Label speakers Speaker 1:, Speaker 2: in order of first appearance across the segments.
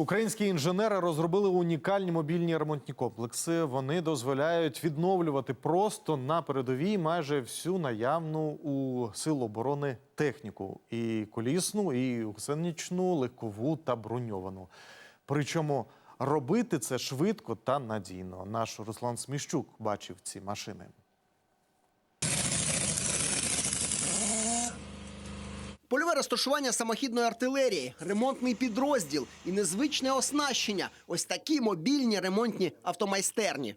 Speaker 1: Українські інженери розробили унікальні мобільні ремонтні комплекси. Вони дозволяють відновлювати просто на передовій майже всю наявну у сил оборони техніку: і колісну, і гусеничну, легкову та броньовану. Причому робити це швидко та надійно. Наш Руслан Сміщук бачив ці машини.
Speaker 2: Польове розташування самохідної артилерії, ремонтний підрозділ і незвичне оснащення. Ось такі мобільні ремонтні автомайстерні.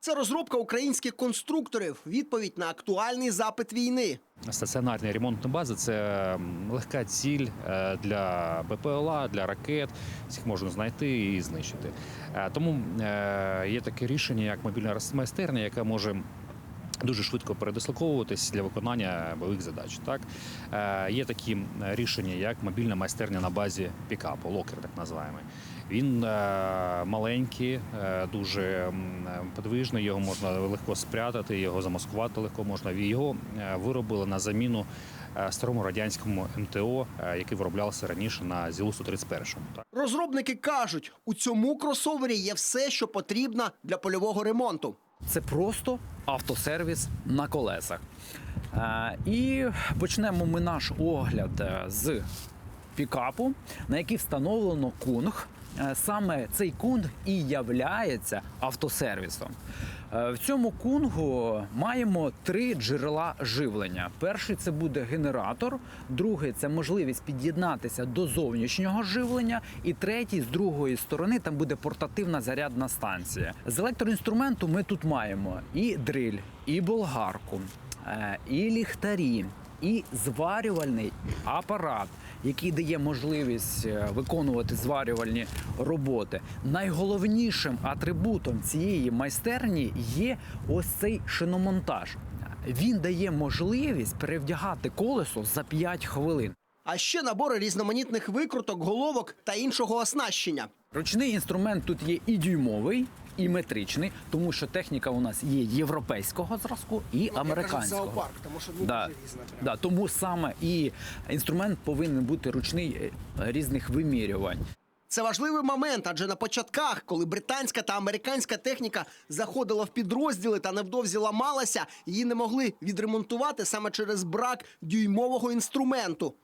Speaker 2: Це розробка українських конструкторів. Відповідь на актуальний запит війни.
Speaker 3: Стаціонарні ремонтні бази це легка ціль е, для БПЛА, для ракет. Їх можна знайти і знищити. Е, Тому е, є таке рішення, як мобільна майстерня, яка може. Дуже швидко передислоковуватись для виконання бойових задач. Так е, є такі рішення, як мобільна майстерня на базі пікапу, локер, так називаємо. Він е, маленький, е, дуже подвижний, його можна легко спрятати, його замаскувати легко можна. Його е, виробили на заміну е, старому радянському МТО, е, який вироблявся раніше на ЗІЛу 131. Так.
Speaker 2: Розробники кажуть, у цьому кросовері є все, що потрібно для польового ремонту.
Speaker 4: Це просто автосервіс на колесах. Е, І почнемо ми наш огляд е, з пікапу, на який встановлено кунг. Е, Саме цей кунг і являється автосервісом. Е, В цьому кунгу маємо три джерела живлення. Перший це буде генератор, другий це можливість під'єднатися до зовнішнього живлення, і третій з другої сторони там буде портативна зарядна станція. З електроінструменту ми тут маємо і дриль, і болгарку, е, і ліхтарі, і зварювальний апарат, який дає можливість е, виконувати зварювальні роботи. Найголовнішим атрибутом цієї майстерні є ось цей шиномонтаж. Він дає можливість перевдягати колесо за 5 хвилин.
Speaker 2: А ще набори різноманітних викруток, головок та іншого оснащення.
Speaker 4: Ручний інструмент тут є і дюймовий, і метричний, тому що техніка у нас є європейського зразку і американського.
Speaker 2: тому що
Speaker 4: Да, да, тому саме і інструмент повинен бути ручний е, різних вимірювань.
Speaker 2: Це важливий момент, адже на початках, коли британська та американська техніка заходила в підрозділи та невдовзі ламалася, її не могли відремонтувати саме через брак дюймового інструменту.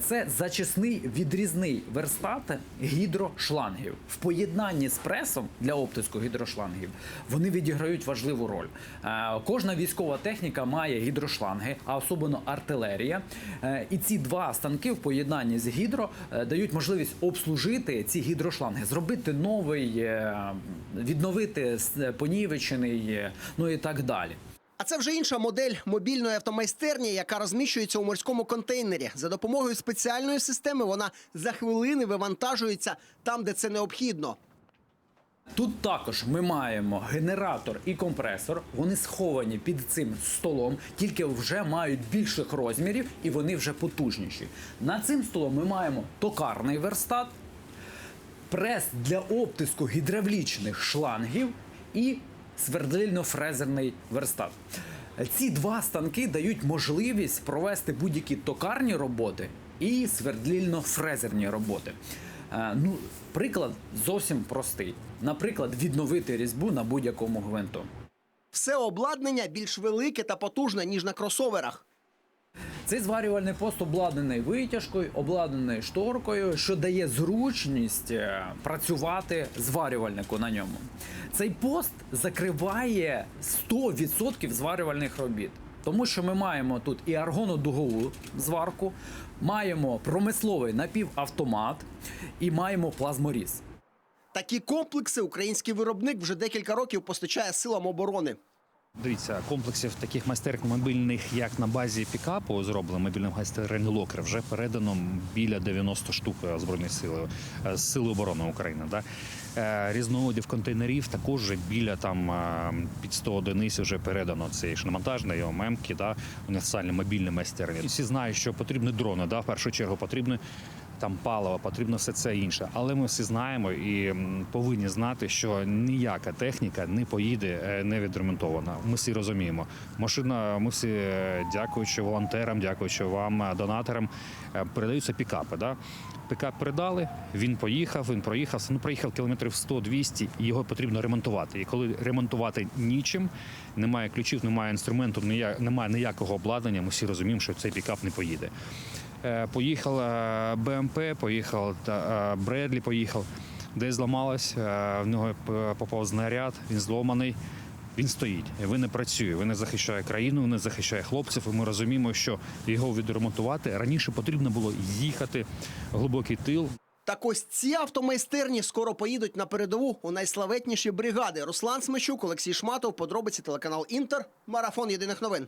Speaker 4: Це зачисний відрізний верстат гідрошлангів. В поєднанні з пресом для оптиску гідрошлангів вони відіграють важливу роль. Е, Кожна військова техніка має гідрошланги, а особливо артилерія. Е, І ці два станки в поєднанні з гідро е, дають можливість обслужити ці гідрошланги, зробити новий, відновити понівечений, ну і так далі.
Speaker 2: А це вже інша модель мобільної автомайстерні, яка розміщується у морському контейнері. За допомогою спеціальної системи вона за хвилини вивантажується там, де це необхідно.
Speaker 4: Тут також ми маємо генератор і компресор. Вони сховані під цим столом, тільки вже мають більших розмірів і вони вже потужніші. Над цим столом ми маємо токарний верстат, прес для обтиску гідравлічних шлангів і свердильно-фрезерний верстат. Ці два станки дають можливість провести будь-які токарні роботи і свердлільно-фрезерні роботи. Е, Ну, приклад зовсім простий. Наприклад, відновити різьбу на будь-якому гвинту.
Speaker 2: Все обладнання більш велике та потужне, ніж на кросоверах.
Speaker 4: Цей зварювальний пост обладнаний витяжкою, обладнаний шторкою, що дає зручність е, працювати зварювальнику на ньому. Цей пост закриває 100% зварювальних робіт. Тому що ми маємо тут і аргонодугову зварку, маємо промисловий напівавтомат і маємо плазморіз.
Speaker 2: Такі комплекси український виробник вже декілька років постачає силам оборони.
Speaker 3: Дивіться, комплексів таких майстерок мобільних, як на базі пікапу, зроблено мобільним майстерень локер, вже передано біля 90 штук е, збройних сил е, сили оборони України. Да? Е, Різновидів контейнерів також вже біля там під 100 одиниць вже передано. Це шиномонтажні, ОММки, да? універсальні мобільні майстерні. Всі знають, що потрібні дрони. Да? В першу чергу потрібні там паливо, потрібно все це інше. Але ми всі знаємо і повинні знати, що ніяка техніка не поїде е, не відремонтована. Ми всі розуміємо. Машина, ми всі, е, дякуючи волонтерам, дякуючи вам, е, донаторам, передаються пікапи. Да? Пікап передали, він поїхав, він проїхав, ну проїхав кілометрів 100-200, і його потрібно ремонтувати. І коли ремонтувати нічим, немає ключів, немає інструменту, немає ніякого обладнання, ми всі розуміємо, що цей пікап не поїде. Е, Поїхала БМП, поїхав е, Бредлі, поїхав. Десь зламалось, е, в нього попав знаряд, він зломаний. Він стоїть, він не працює, він не захищає країну, він не захищає хлопців. І ми розуміємо, що його відремонтувати раніше потрібно було їхати в глибокий тил,
Speaker 2: Так ось ці автомайстерні скоро поїдуть на передову у найславетніші бригади. Руслан Смещук, Олексій Шматов, подробиці телеканал Інтер, марафон єдиних новин.